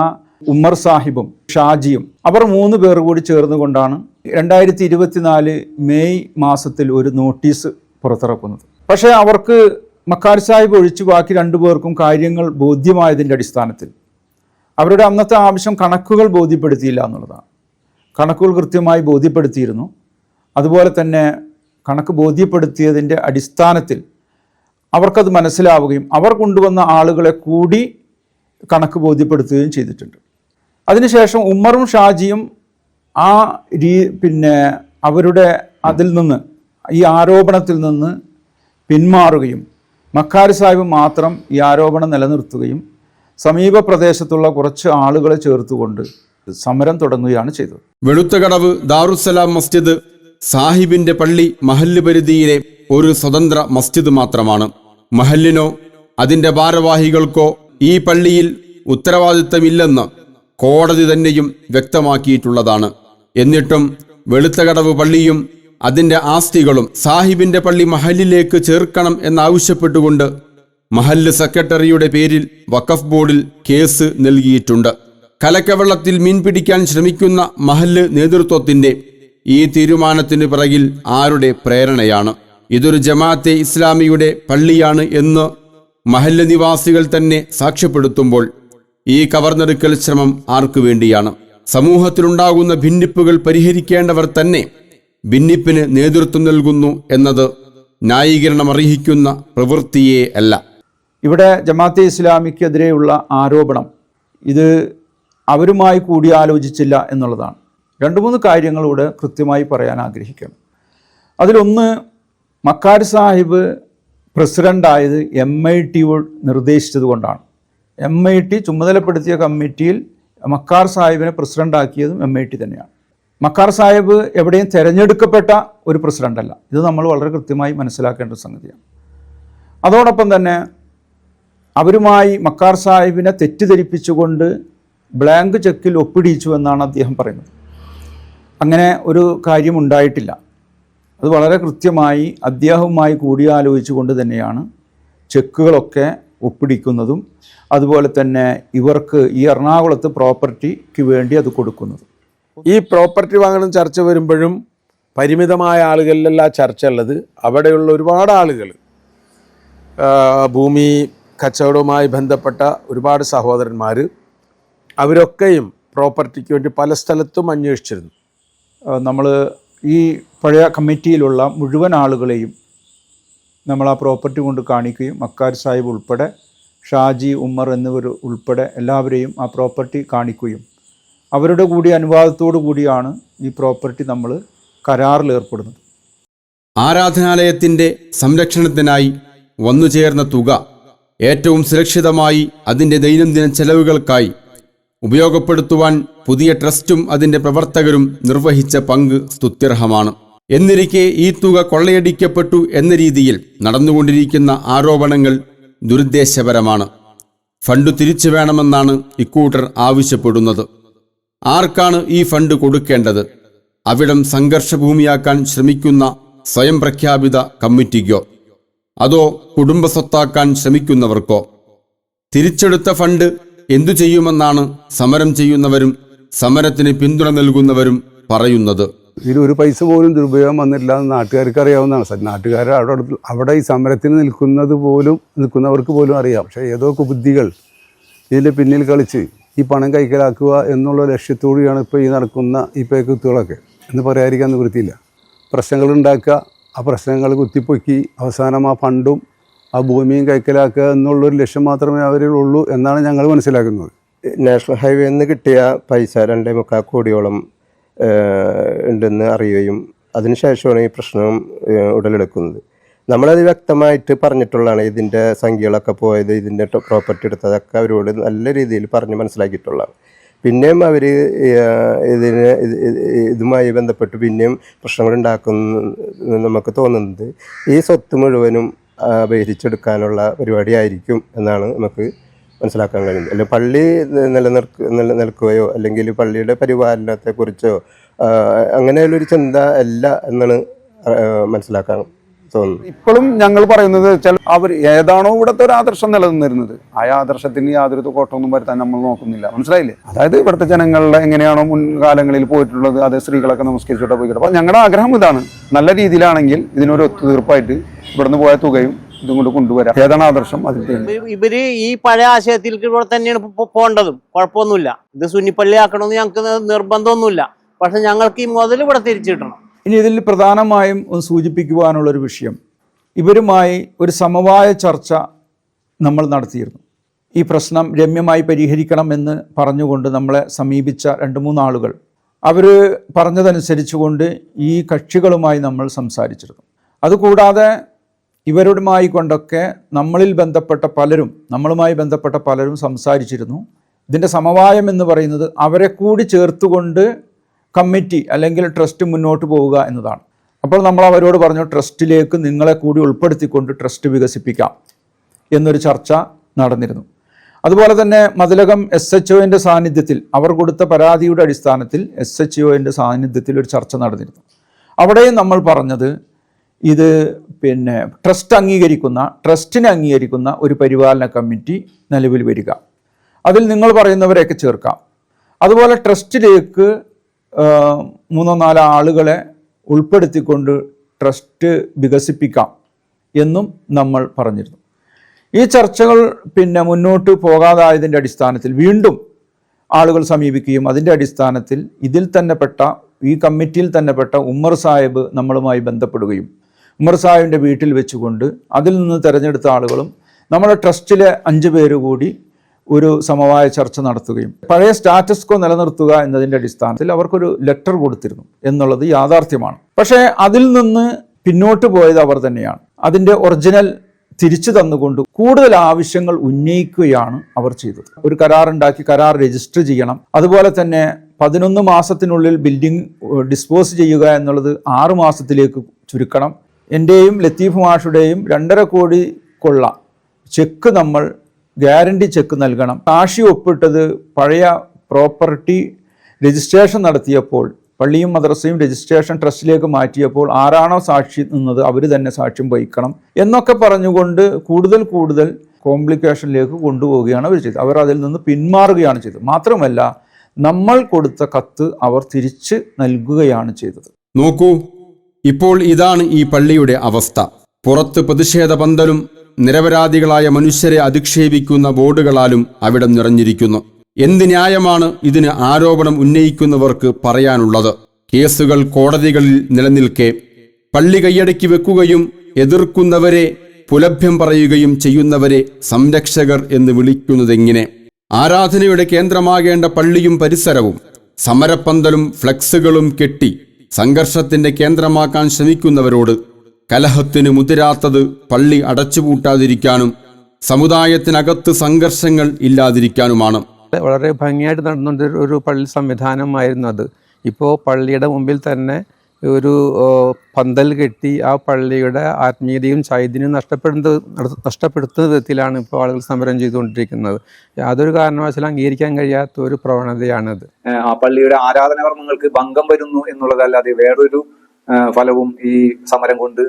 ഉമ്മർ സാഹിബും ഷാജിയും അവർ മൂന്ന് പേർ കൂടി ചേർന്നുകൊണ്ടാണ് രണ്ടായിരത്തി ഇരുപത്തിനാല് മെയ് മാസത്തിൽ ഒരു നോട്ടീസ് പുറത്തിറക്കുന്നത്. പക്ഷേ അവർക്ക് മക്കാർ സാഹിബ് ഒഴിച്ച് ബാക്കി രണ്ടു പേർക്കും കാര്യങ്ങൾ ബോധ്യമായതിന്റെ അടിസ്ഥാനത്തിൽ. അവരുടെ അന്നത്തെ ആവശ്യം കണക്കുകൾ ബോധ്യപ്പെടുത്തിയില്ല എന്നുള്ളതാണ്. കണക്കുകൾ കൃത്യമായി ബോധ്യപ്പെടുത്തിയിരുന്നു. അതുപോലെ തന്നെ കണക്ക് ബോധ്യപ്പെടുത്തിയതിന്റെ അടിസ്ഥാനത്തിൽ അവർക്കത് മനസ്സിലാവുകയും അവർ കൊണ്ടുവന്ന ആളുകളെ കൂടി കണക്ക് ബോധ്യപ്പെടുത്തുകയും ചെയ്തിട്ടുണ്ട്. അതിനുശേഷം ഉമ്മറും ഷാജിയും ആ രീ പിന്നെ അവരുടെ അതിൽ നിന്ന് ഈ ആരോപണത്തിൽ നിന്ന് പിന്മാറുകയും മക്കാർ സാഹിബ് മാത്രം ഈ ആരോപണം നിലനിർത്തുകയും സമീപ പ്രദേശത്തുള്ള കുറച്ച് ആളുകളെ ചേർത്തുകൊണ്ട് സമരം തുടങ്ങുകയാണ് ചെയ്തത്. വെളുത്തകടവ് ദാറുസലാം മസ്ജിദ് സാഹിബിന്റെ പള്ളി മഹല്ല് പരിധിയിലെ ഒരു സ്വതന്ത്ര മസ്ജിദ് മാത്രമാണ്. മഹല്ലിനോ അതിന്റെ ഭാരവാഹികൾക്കോ ഈ പള്ളിയിൽ ഉത്തരവാദിത്തമില്ലെന്ന് കോടതി തന്നെയും വ്യക്തമാക്കിയിട്ടുള്ളതാണ്. എന്നിട്ടും വെളുത്തകടവ് പള്ളിയും അതിന്റെ ആസ്തികളും സാഹിബിന്റെ പള്ളി മഹലിലേക്ക് ചേർക്കണം എന്നാവശ്യപ്പെട്ടുകൊണ്ട് മഹല്ല് സെക്രട്ടറിയുടെ പേരിൽ വഖഫ് ബോർഡിൽ കേസ് നൽകിയിട്ടുണ്ട്. കലക്കവെള്ളത്തിൽ മീൻ പിടിക്കാൻ ശ്രമിക്കുന്ന മഹല്ല് നേതൃത്വത്തിന്റെ ഈ തീരുമാനത്തിന് പിറകിൽ ആരുടെ പ്രേരണയാണ്? ഇതൊരു ജമാഅത്തെ ഇസ്ലാമിയുടെ പള്ളിയാണ് എന്ന് മഹല്ല് നിവാസികൾ തന്നെ സാക്ഷ്യപ്പെടുത്തുമ്പോൾ ഈ കവർന്നെടുക്കൽ ശ്രമം ആർക്കു വേണ്ടിയാണ്? സമൂഹത്തിലുണ്ടാകുന്ന ഭിന്നിപ്പുകൾ പരിഹരിക്കേണ്ടവർ തന്നെ ഭിന്നിപ്പിന് നേതൃത്വം നൽകുന്നു എന്നത് ന്യായീകരണം അർഹിക്കുന്ന പ്രവൃത്തിയെ അല്ല. ഇവിടെ ജമാഅത്തെ ഇസ്ലാമിക്കെതിരെയുള്ള ആരോപണം ഇത് അവരുമായി കൂടിയാലോചിച്ചില്ല എന്നുള്ളതാണ്. രണ്ട് മൂന്ന് കാര്യങ്ങളൂടെ കൃത്യമായി പറയാൻ ആഗ്രഹിക്കണം അതിലൊന്ന് മക്കാർ സാഹിബ് പ്രസിഡന്റായത് എം ഐ ടി നിർദ്ദേശിച്ചത് കൊണ്ടാണ്. എം ഐ ടി ചുമതലപ്പെടുത്തിയ കമ്മിറ്റിയിൽ മക്കാർ സാഹിബിനെ പ്രസിഡന്റാക്കിയതും എം ഐ ടി തന്നെയാണ്. മക്കാർ സാഹിബ് എവിടെയും തിരഞ്ഞെടുക്കപ്പെട്ട ഒരു പ്രസിഡന്റല്ല ഇത് നമ്മൾ വളരെ കൃത്യമായി മനസ്സിലാക്കേണ്ട സംഗതിയാണ്. അതോടൊപ്പം തന്നെ അവരുമായി മക്കാർ സാഹിബിനെ തെറ്റിദ്ധരിപ്പിച്ചുകൊണ്ട് ബ്ലാങ്ക് ചെക്കിൽ ഒപ്പിടിയിച്ചു എന്നാണ് അദ്ദേഹം പറയുന്നത്. അങ്ങനെ ഒരു കാര്യം ഉണ്ടായിട്ടില്ല. അത് വളരെ കൃത്യമായി അദ്ദേഹവുമായി കൂടിയാലോചിച്ചുകൊണ്ട് തന്നെയാണ് ചെക്കുകളൊക്കെ ഒപ്പിടിക്കുന്നതും അതുപോലെ തന്നെ ഇവർക്ക് ഈ എറണാകുളത്ത് പ്രോപ്പർട്ടിക്ക് വേണ്ടി അത് കൊടുക്കുന്നതും. ഈ പ്രോപ്പർട്ടി വാങ്ങണം ചർച്ച വരുമ്പോഴും പരിമിതമായ ആളുകളിലല്ല ചർച്ച ഉള്ളത് അവിടെയുള്ള ഒരുപാട് ആളുകൾ ഭൂമി കച്ചവടവുമായി ബന്ധപ്പെട്ട ഒരുപാട് സഹോദരന്മാർ അവരൊക്കെയും പ്രോപ്പർട്ടിക്ക് വേണ്ടി പല സ്ഥലത്തും അന്വേഷിച്ചിരുന്നു. നമ്മൾ ഈ പഴയ കമ്മിറ്റിയിലുള്ള മുഴുവൻ ആളുകളെയും നമ്മൾ ആ പ്രോപ്പർട്ടി കൊണ്ട് കാണിക്കുകയും മക്കാർ സാഹിബ് ഉൾപ്പെടെ ഷാജി ഉമ്മർ എന്നിവർ ഉൾപ്പെടെ എല്ലാവരെയും ആ പ്രോപ്പർട്ടി കാണിക്കുകയും. അവരുടെ കൂടി അനുവാദത്തോടു കൂടിയാണ് ഈ പ്രോപ്പർട്ടി നമ്മൾ കരാറിൽ ഏർപ്പെടുന്നത്. ആരാധനാലയത്തിന്റെ സംരക്ഷണത്തിനായി വന്നുചേർന്ന തുക ഏറ്റവും സുരക്ഷിതമായി അതിന്റെ ദൈനംദിന ചെലവുകൾക്കായി ഉപയോഗപ്പെടുത്തുവാൻ പുതിയ ട്രസ്റ്റും അതിന്റെ പ്രവർത്തകരും നിർവഹിച്ച പങ്ക് സ്തുത്യർഹമാണ്. എന്നിരിക്കെ ഈ തുക കൊള്ളയടിക്കപ്പെട്ടു എന്ന രീതിയിൽ നടന്നുകൊണ്ടിരിക്കുന്ന ആരോപണങ്ങൾ ദുരുദ്ദേശപരമാണ്. ഫണ്ട് തിരിച്ചു വേണമെന്നാണ് ഇക്കൂട്ടർ ആവശ്യപ്പെടുന്നത്. ആർക്കാണ് ഈ ഫണ്ട് കൊടുക്കേണ്ടത്? അവിടം സംഘർഷഭൂമിയാക്കാൻ ശ്രമിക്കുന്ന സ്വയം പ്രഖ്യാപിത കമ്മിറ്റിക്കോ? അതോ കുടുംബസ്വത്താക്കാൻ ശ്രമിക്കുന്നവർക്കോ? തിരിച്ചെടുത്ത ഫണ്ട് എന്തു ചെയ്യുമെന്നാണ് സമരം ചെയ്യുന്നവരും സമരത്തിന് പിന്തുണ നൽകുന്നവരും പറയുന്നത്. ഇതിൽ ഒരു പൈസ പോലും ദുരുപയോഗം വന്നിട്ടില്ല എന്ന് നാട്ടുകാർക്ക് അറിയാവുന്നതാണ്. സാർ നാട്ടുകാർ അവിടെ അവിടെ ഈ സമരത്തിന് നിൽക്കുന്നത് പോലും നിൽക്കുന്നവർക്ക് പോലും അറിയാം. പക്ഷേ ഏതോ കുബുദ്ധികൾ ഇതിന്റെ പിന്നിൽ കളിച്ച് ഈ പണം കൈക്കലാക്കുക എന്നുള്ള ലക്ഷ്യത്തോടെയാണ് ഇപ്പോൾ ഈ നടക്കുന്ന ഈ പേക്കുത്തുകളൊക്കെ എന്ന് പറയാതിരിക്കാൻ നിവൃത്തിയില്ല പ്രശ്നങ്ങൾ ഉണ്ടാക്കുക ആ പ്രശ്നങ്ങൾ കുത്തിപ്പൊക്കി അവസാനം ആ ഫണ്ടും ആ ഭൂമിയും കൈക്കലാക്കുക എന്നുള്ളൊരു ലക്ഷ്യം മാത്രമേ അവരിലുള്ളൂ എന്നാണ് ഞങ്ങൾ മനസ്സിലാക്കുന്നത്. നാഷണൽ ഹൈവേയിൽ നിന്ന് കിട്ടിയ പൈസ രണ്ടേ മുക്കാൽ കോടിയോളം ഉണ്ടെന്ന് അറിയുകയും അതിനുശേഷമാണ് ഈ പ്രശ്നം ഉടലെടുക്കുന്നത്. നമ്മളത് വ്യക്തമായിട്ട് പറഞ്ഞിട്ടുള്ളതാണ് ഇതിന്റെ സംഖ്യകളൊക്കെ പോയത് ഇതിന്റെ പ്രോപ്പർട്ടി എടുത്തതൊക്കെ അവരോട് നല്ല രീതിയിൽ പറഞ്ഞ് മനസ്സിലാക്കിയിട്ടുള്ളതാണ്. പിന്നെയും അവർ ഇതിന് ഇത് ഇത് ഇതുമായി ബന്ധപ്പെട്ട് പിന്നെയും പ്രശ്നങ്ങൾ ഉണ്ടാക്കുന്ന നമുക്ക് തോന്നുന്നത് ഈ സ്വത്ത് മുഴുവനും അപഹരിച്ചെടുക്കാനുള്ള പരിപാടിയായിരിക്കും എന്നാണ് നമുക്ക് മനസ്സിലാക്കാൻ കഴിയും. അല്ലെങ്കിൽ പള്ളി നിലനിർക്ക നിലനിൽക്കുകയോ അല്ലെങ്കിൽ പള്ളിയുടെ പരിപാലനത്തെക്കുറിച്ചോ അങ്ങനെയുള്ളൊരു ചിന്ത അല്ല എന്നാണ് മനസ്സിലാക്കാൻ തോന്നുന്നത്. ഇപ്പോഴും ഞങ്ങൾ പറയുന്നത് വെച്ചാൽ അവർ ഏതാണോ ഇവിടുത്തെ ഒരു ആദർശം നിലനിന്നിരുന്നത്. ആ ആദർശത്തിന് യാതൊരു കോട്ടമൊന്നും വരുത്താൻ നമ്മൾ നോക്കുന്നില്ല. മനസ്സിലായില്ലേ? അതായത് ഇവിടുത്തെ ജനങ്ങളുടെ എങ്ങനെയാണോ മുൻകാലങ്ങളിൽ പോയിട്ടുള്ളത് അത് സ്ത്രീകളൊക്കെ നമസ്കരിച്ചോട്ടെ പോയിക്കോട്ടെ അപ്പോൾ ഞങ്ങളുടെ ആഗ്രഹം ഇതാണ്. നല്ല രീതിയിലാണെങ്കിൽ ഇതിനൊരു ഒത്തുതീർപ്പായിട്ട് ഇവിടുന്ന് പോയ തുകയും ഇതും കൊണ്ട് കൊണ്ടുവരാം. ഏതാണ് ആദർശം? അതിൽ ഇവർ ഈ പഴയ ആശയത്തിൽ ഇവിടെ തന്നെയാണ് പോകേണ്ടതും കുഴപ്പമൊന്നുമില്ല. ഇത് സുന്നിപ്പള്ളി ആക്കണമെന്ന് ഞങ്ങൾക്ക് നിർബന്ധമൊന്നുമില്ല. പക്ഷെ ഞങ്ങൾക്ക് ഈ മുതൽ ഇവിടെ തിരിച്ചു കിട്ടണം. ഇനി ഇതിൽ പ്രധാനമായും ഒന്ന് സൂചിപ്പിക്കുവാനുള്ളൊരു വിഷയം. ഇവരുമായി ഒരു സമവായ ചർച്ച നമ്മൾ നടത്തിയിരുന്നു. ഈ പ്രശ്നം രമ്യമായി പരിഹരിക്കണം എന്ന് പറഞ്ഞുകൊണ്ട് നമ്മളെ സമീപിച്ച രണ്ട് മൂന്ന് ആളുകൾ. അവർ പറഞ്ഞതനുസരിച്ചുകൊണ്ട് ഈ കക്ഷികളുമായി നമ്മൾ സംസാരിച്ചിരുന്നു. അതുകൂടാതെ ഇവരുമായി കൊണ്ടൊക്കെ നമ്മളിൽ ബന്ധപ്പെട്ട പലരും നമ്മളുമായി ബന്ധപ്പെട്ട പലരും സംസാരിച്ചിരുന്നു. ഇതിന്റെ സമവായം എന്ന് പറയുന്നത് അവരെ കൂടി ചേർത്തുകൊണ്ട് കമ്മിറ്റി അല്ലെങ്കിൽ ട്രസ്റ്റ് മുന്നോട്ട് പോവുക എന്നതാണ്. അപ്പോൾ നമ്മൾ അവരോട് പറഞ്ഞു ട്രസ്റ്റിലേക്ക് നിങ്ങളെ കൂടി ഉൾപ്പെടുത്തിക്കൊണ്ട് ട്രസ്റ്റ് വികസിപ്പിക്കാം എന്നൊരു ചർച്ച നടന്നിരുന്നു. അതുപോലെ തന്നെ മതിലകം എസ് എച്ച് ഒന്റെ സാന്നിധ്യത്തിൽ അവർ കൊടുത്ത പരാതിയുടെ അടിസ്ഥാനത്തിൽ എസ് എച്ച് ഒന്റെ സാന്നിധ്യത്തിൽ ഒരു ചർച്ച നടന്നിരുന്നു. അവിടെയും നമ്മൾ പറഞ്ഞത് ഇത് പിന്നെ ട്രസ്റ്റ് അംഗീകരിക്കുന്ന ട്രസ്റ്റിനെ അംഗീകരിക്കുന്ന ഒരു പരിപാലന കമ്മിറ്റി നിലവിൽ വരിക. അതിൽ നിങ്ങൾ പറയുന്നവരെയൊക്കെ ചേർക്കാം. അതുപോലെ ട്രസ്റ്റിലേക്ക് മൂന്നോ നാലോ ആളുകളെ ഉൾപ്പെടുത്തിക്കൊണ്ട് ട്രസ്റ്റ് വികസിപ്പിക്കാം എന്നും നമ്മൾ പറഞ്ഞിരുന്നു. ഈ ചർച്ചകൾ പിന്നെ മുന്നോട്ട് പോകാതായതിന്റെ അടിസ്ഥാനത്തിൽ വീണ്ടും ആളുകൾ സമീപിക്കുകയും അതിന്റെ അടിസ്ഥാനത്തിൽ ഇതിൽ തന്നെപ്പെട്ട ഈ കമ്മിറ്റിയിൽ തന്നെപ്പെട്ട ഉമ്മർ സാഹിബ് നമ്മളുമായി ബന്ധപ്പെടുകയും ഉമ്മർ സാഹിബിന്റെ വീട്ടിൽ വെച്ചുകൊണ്ട് അതിൽ നിന്ന് തിരഞ്ഞെടുത്ത ആളുകളും നമ്മുടെ ട്രസ്റ്റിലെ അഞ്ച് പേര് കൂടി ഒരു സമവായ ചർച്ച നടത്തുകയും പഴയ സ്റ്റാറ്റസ് കോ നിലനിർത്തുക എന്നതിന്റെ അടിസ്ഥാനത്തിൽ അവർക്കൊരു ലെറ്റർ കൊടുത്തിരുന്നു എന്നുള്ളത് യാഥാർത്ഥ്യമാണ്. പക്ഷേ അതിൽ നിന്ന് പിന്നോട്ട് പോയത് അവർ തന്നെയാണ്. അതിന്റെ ഒറിജിനൽ തിരിച്ചു തന്നുകൊണ്ട് കൂടുതൽ ആവശ്യങ്ങൾ ഉന്നയിക്കുകയാണ് അവർ ചെയ്തത്. ഒരു കരാറുണ്ടാക്കി കരാർ രജിസ്റ്റർ ചെയ്യണം. അതുപോലെ തന്നെ പതിനൊന്ന് മാസത്തിനുള്ളിൽ ബിൽഡിംഗ് ഡിസ്പോസ് ചെയ്യുക എന്നുള്ളത് ആറ് മാസത്തിലേക്ക് ചുരുക്കണം. എന്റെയും ലത്തീഫ് മാഷുടെയും രണ്ടര കോടി കൊള്ള. ചെക്ക് നമ്മൾ ഗ്യാരണ്ടി ചെക്ക് നൽകണം. കാശി ഒപ്പിട്ടത് പഴയ പ്രോപ്പർട്ടി രജിസ്ട്രേഷൻ നടത്തിയപ്പോൾ പള്ളിയും മദ്രസയും രജിസ്ട്രേഷൻ ട്രസ്റ്റിലേക്ക് മാറ്റിയപ്പോൾ ആരാണോ സാക്ഷി നിന്നത് അവർ തന്നെ സാക്ഷ്യം വഹിക്കണം എന്നൊക്കെ പറഞ്ഞുകൊണ്ട് കൂടുതൽ കൂടുതൽ കോംപ്ലിക്കേഷനിലേക്ക് കൊണ്ടുപോവുകയാണ് അവർ ചെയ്തത്. അവർ അതിൽ നിന്ന് പിന്മാറുകയാണ് ചെയ്തത്. മാത്രമല്ല നമ്മൾ കൊടുത്ത കത്ത് അവർ തിരിച്ച് നൽകുകയാണ് ചെയ്തത്. നോക്കൂ ഇപ്പോൾ ഇതാണ് ഈ പള്ളിയുടെ അവസ്ഥ. പുറത്ത് പ്രതിഷേധ പന്തലും നിരപരാധികളായ മനുഷ്യരെ അധിക്ഷേപിക്കുന്ന ബോർഡുകളാലും അവിടം നിറഞ്ഞിരിക്കുന്നു. എന്ത് ന്യായമാണ് ഇതിന് ആരോപണം ഉന്നയിക്കുന്നവർക്ക് പറയാനുള്ളത്? കേസുകൾ കോടതികളിൽ നിലനിൽക്കെ പള്ളി കൈയടക്കി വെക്കുകയും എതിർക്കുന്നവരെ പുലഭ്യം പറയുകയും ചെയ്യുന്നവരെ സംരക്ഷകർ എന്ന് വിളിക്കുന്നതെങ്ങനെ? ആരാധനയുടെ കേന്ദ്രമാകേണ്ട പള്ളിയും പരിസരവും സമരപ്പന്തലും ഫ്ലക്സുകളും കെട്ടി സംഘർഷത്തിന്റെ കേന്ദ്രമാക്കാൻ ശ്രമിക്കുന്നവരോട് കലഹത്തിന് മുതിരാത്തത് പള്ളി അടച്ചുപൂട്ടാതിരിക്കാനും സമുദായത്തിനകത്ത് സംഘർഷങ്ങൾ ഇല്ലാതിരിക്കാനുമാണ്. വളരെ ഭംഗിയായിട്ട് നടന്നുകൊണ്ട് ഒരു പള്ളി സംവിധാനമായിരുന്നു അത്. ഇപ്പോൾ പള്ളിയുടെ മുമ്പിൽ തന്നെ ഒരു പന്തൽ കെട്ടി ആ പള്ളിയുടെ ആത്മീയതയും ചൈതന്യവും നഷ്ടപ്പെടുന്നത് നഷ്ടപ്പെടുത്തുന്ന വിധത്തിലാണ് ഇപ്പോൾ ആളുകൾ സമരം ചെയ്തുകൊണ്ടിരിക്കുന്നത്. യാതൊരു കാരണവശാലും അംഗീകരിക്കാൻ കഴിയാത്ത ഒരു പ്രവണതയാണിത്. ആ പള്ളിയുടെ ആരാധനാകർമ്മങ്ങൾക്ക് ഭംഗം വരുന്നു എന്നുള്ളതല്ലാതെ വേറൊരു ഫലവും ഈ സമരം കൊണ്ട്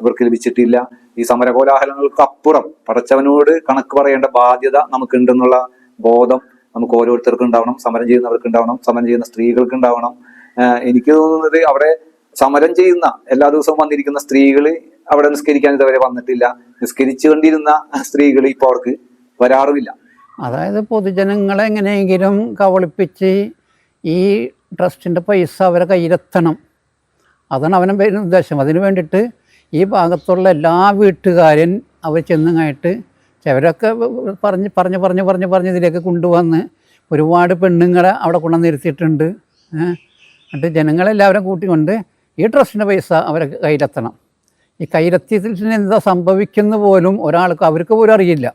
ഇവർക്ക് ലഭിച്ചിട്ടില്ല. ഈ സമര കോലാഹലങ്ങൾക്ക് അപ്പുറം പടച്ചവനോട് കണക്ക് പറയേണ്ട ബാധ്യത നമുക്കുണ്ടെന്നുള്ള ബോധം നമുക്ക് ഓരോരുത്തർക്കും ഉണ്ടാവണം സമരം ചെയ്യുന്നവർക്ക് ഉണ്ടാവണം സമരം ചെയ്യുന്ന സ്ത്രീകൾക്ക് ഉണ്ടാവണം എനിക്ക് തോന്നുന്നത് അവിടെ സമരം ചെയ്യുന്ന എല്ലാ ദിവസവും വന്നിരിക്കുന്ന സ്ത്രീകൾ അവിടെ നിസ്കരിക്കാൻ ഇതുവരെ വന്നിട്ടില്ല. നിസ്കരിച്ചു കൊണ്ടിരുന്ന സ്ത്രീകൾ ഇപ്പോൾ അവർക്ക് വരാറുമില്ല. അതായത് പൊതുജനങ്ങളെ എങ്ങനെയെങ്കിലും കവളിപ്പിച്ച് ഈ ട്രസ്റ്റിന്റെ പൈസ അവരെ കയ്യിലെത്തണം. അതാണ് അവനെ ഉദ്ദേശം. അതിന് വേണ്ടിയിട്ട് ഈ ഭാഗത്തുള്ള എല്ലാ വീട്ടുകാരും അവർ ചെന്നങ്ങായിട്ട് ചിലരൊക്കെ പറഞ്ഞ് പറഞ്ഞ് പറഞ്ഞ് പറഞ്ഞ് പറഞ്ഞ് ഇതിലേക്ക് കൊണ്ടുവന്ന് ഒരുപാട് പെണ്ണുങ്ങളെ അവിടെ കൊണ്ടുവന്ന് നിർത്തിയിട്ടുണ്ട് ഏഹ് എന്നിട്ട് ജനങ്ങളെല്ലാവരും കൂട്ടിക്കൊണ്ട് ഈ ട്രസ്റ്റിന്റെ പൈസ അവരെ കയ്യിലെത്തണം. ഈ കയ്യിലെത്തിയതിന് എന്താ സംഭവിക്കുന്ന പോലും ഒരാൾക്ക് അവർക്ക് പോലും അറിയില്ല.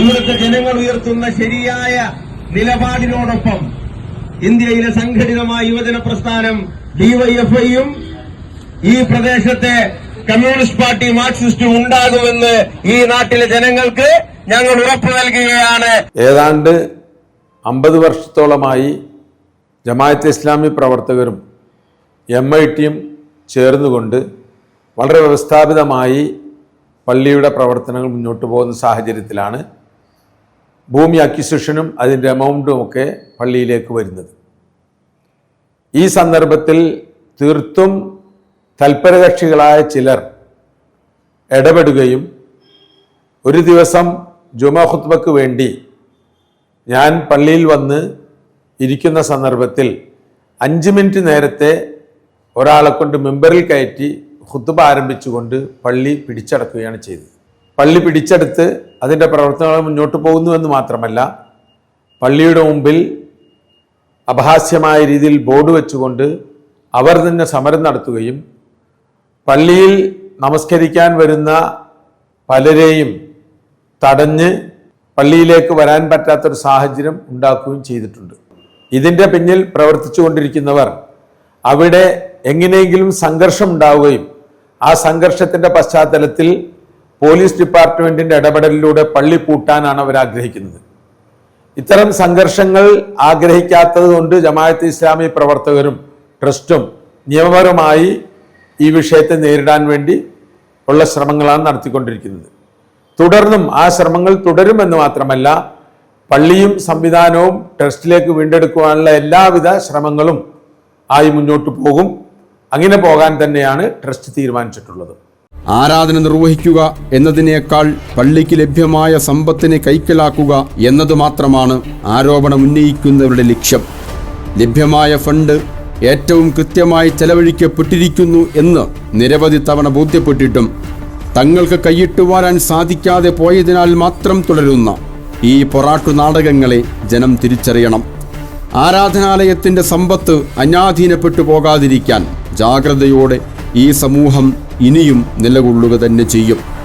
ഇവിടുത്തെ ജനങ്ങൾ ഉയർത്തുന്ന ശരിയായ നിലപാടിനോടൊപ്പം ഇന്ത്യയിലെ സംഘടിതമായ യുവജന പ്രസ്ഥാനം ഡിവൈഎഫ്ഐയും ഈ പ്രദേശത്തെ കമ്മ്യൂണിസ്റ്റ് പാർട്ടി മാർക്സിസ്റ്റും ഉണ്ടാകുമെന്ന് ഈ നാട്ടിലെ ജനങ്ങൾക്ക് ഞങ്ങൾ ഉറപ്പ് നൽകുകയാണ്. ഏതാണ്ട് അമ്പത് വർഷത്തോളമായി ജമാഅത്തെ ഇസ്ലാമി പ്രവർത്തകരും എം ഐ ടിയും ചേർന്നുകൊണ്ട് വളരെ വ്യവസ്ഥാപിതമായി പള്ളിയുടെ പ്രവർത്തനങ്ങൾ മുന്നോട്ട് പോകുന്ന സാഹചര്യത്തിലാണ് ഭൂമി അക്വിസിഷനും അതിന്റെ എമൗണ്ടും ഒക്കെ പള്ളിയിലേക്ക് വരുന്നത്. ഈ സന്ദർഭത്തിൽ തീർത്തും തൽപരകക്ഷികളായ ചിലർ ഇടപെടുകയും ഒരു ദിവസം ജുമാ ഖുത്ബക്ക് വേണ്ടി ഞാൻ പള്ളിയിൽ വന്ന് ഇരിക്കുന്ന സന്ദർഭത്തിൽ അഞ്ച് മിനിറ്റ് നേരത്തെ ഒരാളെ കൊണ്ട് മെമ്പറിൽ കയറ്റി ഹുത്തുബ ആരംഭിച്ചുകൊണ്ട് പള്ളി പിടിച്ചടക്കുകയാണ് ചെയ്തത്. പള്ളി പിടിച്ചെടുത്ത് അതിന്റെ പ്രവർത്തനങ്ങൾ മുന്നോട്ട് പോകുന്നുവെന്ന് മാത്രമല്ല പള്ളിയുടെ മുമ്പിൽ അപഹാസ്യമായ രീതിയിൽ ബോർഡ് വെച്ചുകൊണ്ട് അവർ തന്നെ സമരം നടത്തുകയും പള്ളിയിൽ നമസ്കരിക്കാൻ വരുന്ന പലരെയും തടഞ്ഞ് പള്ളിയിലേക്ക് വരാൻ പറ്റാത്തൊരു സാഹചര്യം ഉണ്ടാക്കുകയും ചെയ്തിട്ടുണ്ട്. ഇതിന്റെ പിന്നിൽ പ്രവർത്തിച്ചുകൊണ്ടിരിക്കുന്നവർ അവിടെ എങ്ങനെയെങ്കിലും സംഘർഷം ഉണ്ടാവുകയും ആ സംഘർഷത്തിന്റെ പശ്ചാത്തലത്തിൽ പോലീസ് ഡിപ്പാർട്ട്മെന്റിന്റെ ഇടപെടലിലൂടെ പള്ളി പൂട്ടാനാണ് അവർ ആഗ്രഹിക്കുന്നത്. ഇത്തരം സംഘർഷങ്ങൾ ആഗ്രഹിക്കാത്തത് കൊണ്ട് ജമാഅത്ത് ഇസ്ലാമി പ്രവർത്തകരും ട്രസ്റ്റും നിയമപരമായി ഈ വിഷയത്തെ നേരിടാൻ വേണ്ടി ഉള്ള ശ്രമങ്ങളാണ് നടത്തിക്കൊണ്ടിരിക്കുന്നത്. തുടർന്നും ആ ശ്രമങ്ങൾ തുടരുമെന്ന് മാത്രമല്ല പള്ളിയും സംവിധാനവും ട്രസ്റ്റിലേക്ക് വീണ്ടെടുക്കുവാനുള്ള എല്ലാവിധ ശ്രമങ്ങളും ആയി മുന്നോട്ട് പോകും. അങ്ങനെ പോകാൻ തന്നെയാണ് ട്രസ്റ്റ് തീരുമാനിച്ചിട്ടുള്ളത്. ആരാധന നിർവഹിക്കുക എന്നതിനേക്കാൾ പള്ളിക്ക് ലഭ്യമായ സമ്പത്തിനെ കൈക്കലാക്കുക എന്നത് മാത്രമാണ് ആരോപണം ഉന്നയിക്കുന്നവരുടെ ലക്ഷ്യം. ലഭ്യമായ ഫണ്ട് ഏറ്റവും കൃത്യമായി ചെലവഴിക്കപ്പെട്ടിരിക്കുന്നു എന്ന് നിരവധി തവണ ബോധ്യപ്പെട്ടിട്ടും തങ്ങൾക്ക് കൈയിട്ടുവാരാൻ സാധിക്കാതെ പോയതിനാൽ മാത്രം തുടരുന്ന ഈ പൊറാട്ടു നാടകങ്ങളെ ജനം തിരിച്ചറിയണം. ആരാധനാലയത്തിന്റെ സമ്പത്ത് അന്യാധീനപ്പെട്ടു പോകാതിരിക്കാൻ ജാഗ്രതയോടെ ഈ സമൂഹം ഇനിയും നിലകൊള്ളുക തന്നെ ചെയ്യും.